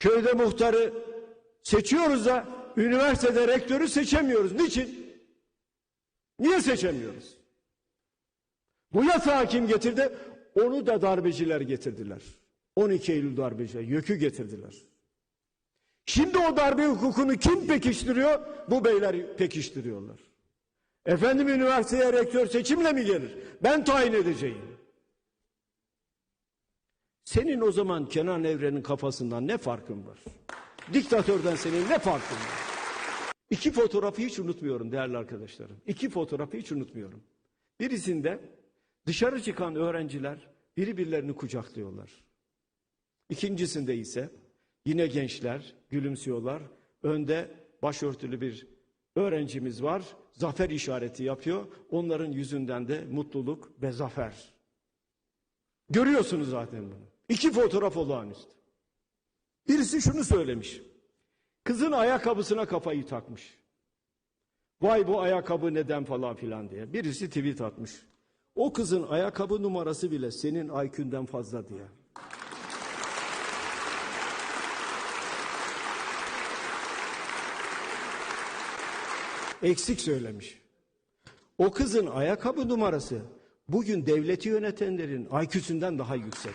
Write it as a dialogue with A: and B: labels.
A: Köyde muhtarı seçiyoruz da üniversitede rektörü seçemiyoruz. Niçin? Niye seçemiyoruz? Bu yasağı kim getirdi? Onu da darbeciler getirdiler. 12 Eylül darbeciler, YÖK'ü getirdiler. Şimdi o darbe hukukunu kim pekiştiriyor? Bu beyler pekiştiriyorlar. Efendim üniversiteye rektör seçimle mi gelir? Ben tayin edeceğim. Senin o zaman Kenan Evren'in kafasından ne farkın var? Diktatörden senin ne farkın var? İki fotoğrafı hiç unutmuyorum değerli arkadaşlarım. İki fotoğrafı hiç unutmuyorum. Birisinde dışarı çıkan öğrenciler birbirlerini kucaklıyorlar. İkincisinde ise yine gençler gülümsüyorlar. Önde başörtülü bir öğrencimiz var. Zafer işareti yapıyor. Onların yüzünden de mutluluk ve zafer. Görüyorsunuz zaten bunu. İki fotoğraf olağanüstü. Birisi şunu söylemiş. Kızın ayakkabısına kafayı takmış. Vay bu ayakkabı neden falan filan diye. Birisi tweet atmış. O kızın ayakkabı numarası bile senin IQ'nden fazla diye. Eksik söylemiş. O kızın ayakkabı numarası bugün devleti yönetenlerin IQ'sünden daha yüksek.